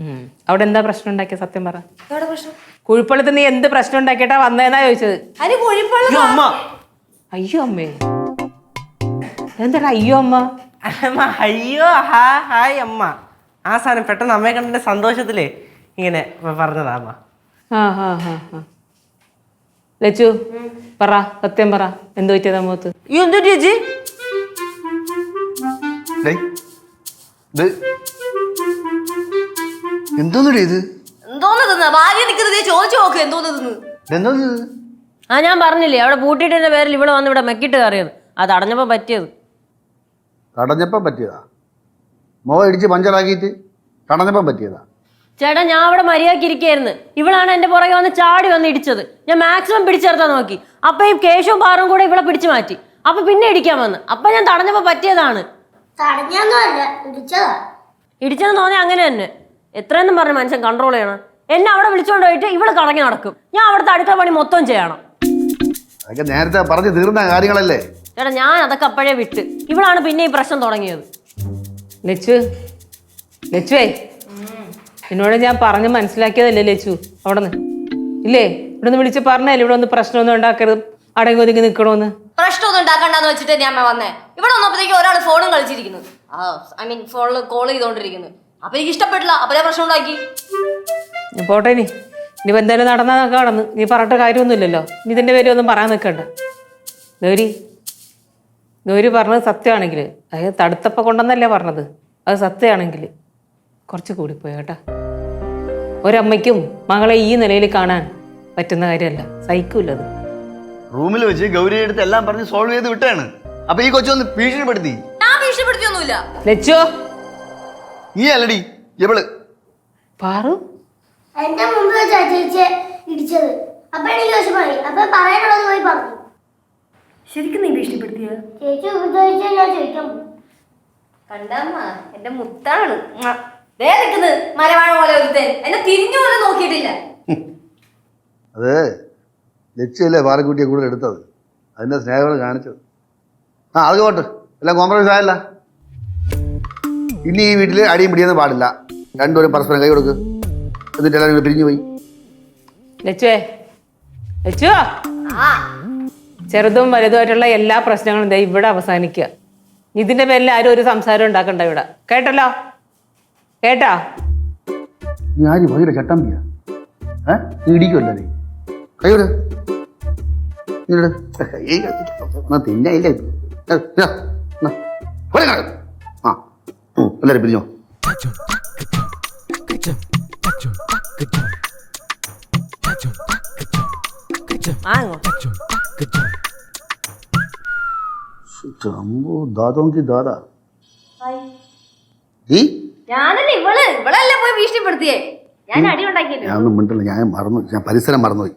ഉം. അവിടെ എന്താ പ്രശ്നം ഉണ്ടാക്കിയ? സത്യം പറ. എവിടെ പ്രശ്നം? കുഴിപ്പള്ളത്ത് നീ എന്ത് പ്രശ്നം ഉണ്ടാക്കിയിട്ടാ വന്നതെന്നാ ചോദിച്ചത്? അതിന് കുഴിപ്പള്ളി അയ്യോ അമ്മ. അയ്യോ അമ്മേ. എന്താ അയ്യോ അമ്മ? അമ്മ അയ്യോ ഹാ ഹായ് അമ്മ. ആ സാധനം പെട്ടെന്ന് അമ്മയെ കണ്ടിന്റെ സന്തോഷത്തിലേ ഇങ്ങനെ പറഞ്ഞതാ അമ്മ. ആ ഹാ ഹാ ഹാ. ലച്ചു പറ സത്യം പറ. എന്ത് പറ്റിയതാ മുഖത്ത്? ഈ എന്തോ ചേച്ചി? ഇത് എന്തോന്നടി ഇത്? എന്തോന്ന് തിന്ന ഭാര്യ നിൽക്കുന്നത് ചോദിച്ചു നോക്ക് എന്തോന്ന് തിന്ന് ഇതെന്തോന്ന് ആ ഞാൻ പറഞ്ഞില്ലേ അവിടെ പൂട്ടിയിട്ടതിന്റെ പേരിൽ ഇവിടെ വന്ന് ഇവിടെ മെക്കിട്ട് കയറിയത്. അത് അടഞ്ഞപ്പോ പറ്റിയത്. തടഞ്ഞപ്പം പറ്റിയതാ? മുഖം ഇടിച്ച് പഞ്ചറാക്കിയിട്ട് തടഞ്ഞപ്പം പറ്റിയതാ? ചേട്ടാ ഞാൻ അവിടെ മര്യാദയ്ക്ക് ഇരിക്കായിരുന്നു. ഇവളാണ് എന്റെ പുറകെ വന്ന് ചാടി വന്ന് ഇടിച്ചത്. ഞാൻ മാക്സിമം പിടിച്ചെടുത്താ നോക്കി. അപ്പൊ ഈ കേശവും പാറും കൂടെ ഇവിടെ പിടിച്ചു മാറ്റി. അപ്പൊ പിന്നെ ഇടിക്കാൻ വന്ന്. അപ്പൊ ഞാൻ തടഞ്ഞപ്പോ പറ്റിയതാണ്. തടഞ്ഞൊന്നുമല്ല ഇടിച്ചതാ. ഇടിച്ചെന്ന് തോന്നിയ അങ്ങനെ തന്നെ. എത്രയെന്നും പറഞ്ഞ മനുഷ്യൻ കൺട്രോൾ ചെയ്യണം. എന്നെ അവിടെ വിളിച്ചുകൊണ്ട് പോയിട്ട് ഇവിടെ കറങ്ങി നടക്കും. ഞാൻ അവിടുത്തെ അടുക്കള പണി മൊത്തം ചെയ്യണം. അതൊക്കെ നേരത്തെ പറഞ്ഞു തീർന്ന കാര്യങ്ങളല്ലേ? ചേട്ടാ ഞാൻ അതൊക്കെ അപ്പോഴേ വിട്ട്. ഇവളാണ് പിന്നെ ഈ പ്രശ്നം തുടങ്ങിയത്. ലച്ചു ലച്ചുവേ. എന്നോട് ഞാൻ പറഞ്ഞ് മനസ്സിലാക്കിയതല്ലേ ലച്ചു? അവിടെ നിന്ന്. ഇല്ലേ? ഇവിടെ നിന്ന് വിളിച്ച് പറഞ്ഞല്ലേ ഇവിടെ ഒന്ന് പ്രശ്നമൊന്നും ഉണ്ടാക്കരുത്. അടങ്ങി ഒതുങ്ങി നിൽക്കണോന്ന് പ്രശ്നമൊന്നും ഉണ്ടാക്കണ്ടെന്ന് വെച്ചിട്ട് ഞാൻ അമ്മ വന്നേ. ഇവിടെ വന്നപ്പോഴത്തേക്ക് ഒരാൾ ഫോണും കളിച്ചിരിക്കുന്നു. ആ ഐ മീൻ ഫോണിൽ കോൾ ചെയ്തോണ്ടിരിക്കുന്നു. അപ്പൊ എനിക്ക് ഇഷ്ടപ്പെട്ടില്ല. അപ്പൊ ഞാൻ പ്രശ്നം ഉണ്ടാക്കി. പോട്ടെ നീ ഇനി എന്തായാലും നടന്നാ കടന്ന് നീ പറഞ്ഞിട്ട് കാര്യമൊന്നുമില്ലല്ലോ. നീ ഇതിന്റെ പേര് ഒന്നും പറയാൻ നിൽക്കണ്ട. ഗൗരി ഗൗരി പറഞ്ഞത് സത്യമാണെങ്കിൽ അതായത് തടുത്തപ്പ കൊണ്ടെന്നല്ലേ പറഞ്ഞത്. അത് സത്യമാണെങ്കിൽ കുറച്ച് കൂടിപ്പോയി കേട്ടാ. ഒരമ്മയ്ക്കും മകളെ ഈ നിലയിൽ കാണാൻ പറ്റുന്ന കാര്യമല്ല. സഹിക്കൂല അത്. റൂമിൽ വെച്ച് ഗൗരിയുടെ അടുത്ത് എല്ലാം പറഞ്ഞ് സോൾവ് ചെയ്ത് വിട്ടാണ്. അപ്പൊ ഈ കൊച്ചു ഒന്ന് ഭീഷണിപ്പെടുത്തി. ഞാൻ ഭീഷണിപ്പെടുത്തിയൊന്നുമില്ല. ലച്ചോ. നീ അല്ലടി എവൾ പാറു? എന്റെ മുമ്പ് വെച്ചാ ചേച്ചി ഇടിച്ചത്. അപ്പൊ എനിക്ക് വിഷമായി അപ്പൊ പറയാനുള്ളത് പോയി പറഞ്ഞു. ശരിക്കും നീ ഭീഷണിപ്പെടുത്തിയ ചേച്ചി ഉപദ്രവിച്ചാൽ ഞാൻ ചോദിക്കാം. കണ്ടമ്മ എന്റെ മുത്താണ്. ദേ നിൽക്കുന്നത് മരവാഴ പോലെ ഒരുത്തൻ. എന്നെ തിരിഞ്ഞു പോലും നോക്കിയിട്ടില്ല. അത് പാലക്കുട്ടിയെ കൂടുതൽ എടുത്തത്? അതിന്റെ സ്നേഹങ്ങൾ കാണിച്ചത്. ആ അത് പോട്ട്. എല്ലാം കോംപ്രമൈസ് ആയല്ല. ഇനി ഈ വീട്ടിൽ അടിയും പിടിയൊന്നും പാടില്ല. രണ്ടുപേരും പരസ്പരം കൈ കൊടുക്ക്. എന്നിട്ട് എല്ലാവരും പിരിഞ്ഞു പോയി. ലച്ചുവേ ലച്ചുവോ? ആ. ചെറുതും വലുതുമായിട്ടുള്ള എല്ലാ പ്രശ്നങ്ങളും ദേ ഇവിടെ അവസാനിക്കുക. ഇതിന്റെ പേരിൽ ആരും ഒരു സംസാരം ഉണ്ടാക്കണ്ട ഇവിടെ. കേട്ടല്ലോ? കേട്ടാ? ഞാൻ ഭയങ്കര ചട്ടമ്പിയാ ഇടിക്കുമല്ലോ കൈയോട് തിന്നെ ഇല്ല? ആ ഉം, എല്ലാവരും പിരിഞ്ഞോ? അമ്പോ ദാദാ ഈ? ഞാനല്ലേ ഇവൾ? ഇവളല്ലേ പോയി ഭീഷണിപ്പെടുത്തിയേ? ഞാൻ അടി ഉണ്ടാക്കിയല്ലോ? മിണ്ടില്ല ഞാൻ മറന്നു ഞാൻ പരിസരം മറന്നുപോയി.